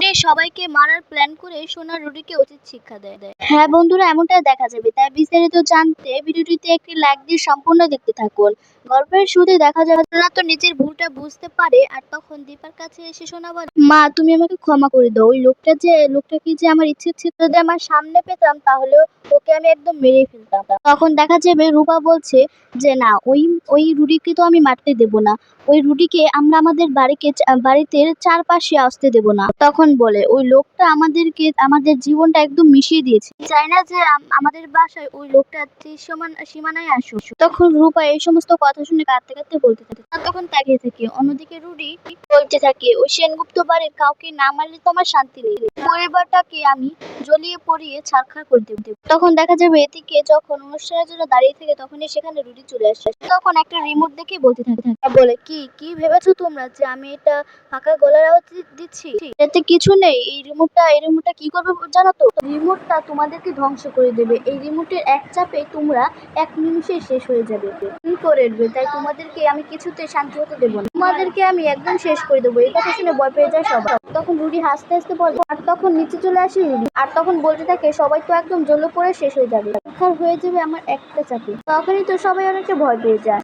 Rudi সবাইকে মারার plan করে সোনার রুডিকে উচিত শিক্ষা দেয়। দেয় হ্যাঁ বন্ধুরা, এমনটাই দেখা যাবে। তাই বিস্তারিত জানতে ভিডিওটিতে একটি লাইক দিয়ে সম্পূর্ণ দেখতে থাকুন। গল্পের শুরুতে দেখা যাবে, সোনা তো নিজের ভুলটা বুঝতে পারে, আর তখন দীপার কাছে এসে সোনা বলে মা, তুমি আমাকে ক্ষমা করে দাও। ওই লোকটা যে লোকটাকে যে আমার ইচ্ছে ছিল যদি আমার সামনে পেতাম তাহলে ওকে আমি একদম মেরে ফেলতাম। তখন দেখা যাবে রূপা বলছে যে, না, ওই ওই রুডিকে তো আমি মারতে দেব না। ওই রুডিকে আমরা আমাদের বাড়িকে, বাড়িতে চারপাশে আসতে দেব না। তখন বলে, ওই লোকটা আমাদেরকে, আমাদের জীবনটা একদম মিশিয়ে দিয়েছে। চাই না যে আমাদের বাসায় ওই লোকটা সমান সীমানায় আসুক। তখন রূপা এই সমস্ত কথা শুনে কাঁদতে কাঁদতে বলতে থাকে। তখন তাকিয়ে থাকে। অন্যদিকে রুডি বলতে থাকে, ওই সেনগুপ্ত বাড়ির কাউকে না মারলে তো আমার শান্তি নেই। পরিবারটাকে আমি জ্বলিয়ে পড়িয়ে ছারখার করে দেব। তখন দেখা যাবে এদিকে যখন অনুষ্ঠানের জন্য দাঁড়িয়ে থাকে, তখনই সেখানে রুডি চলে আসে। তখন একটা রিমোট দেখে বলতে থাকে বলে, কি কি ভেবেছো তোমরা যে আমি এটা ফাঁকা গলার আওয়াজ দিচ্ছি? এতে কিছু নেই। এই রিমোটটা এই রিমোটটা কি করবে জানো তো? রিমোটটা তোমাদেরকে ধ্বংস করে দেবে। এই রিমোটের এক চাপে তোমরা এক নিমিষে শেষ হয়ে যাবে। কি করে তাই তোমাদেরকে আমি কিছুতে শান্তি হতে দেবো না। তোমাদেরকে আমি একদম শেষ করে দেবো। এই কথা শুনে ভয় পেয়ে যায় সবাই। তখন রুডি হাসতে হাসতে বলে, আর তখন নিচে চলে আসে রুডি। আর তখন বলতে থাকে, সবাই তো একদম জ্বলে পড়ে শেষ হয়ে যাবে। হয়ে যাবে আমার একটা চাপে তখনই তো সবাই অনেকটা ভয় পেয়ে যায়।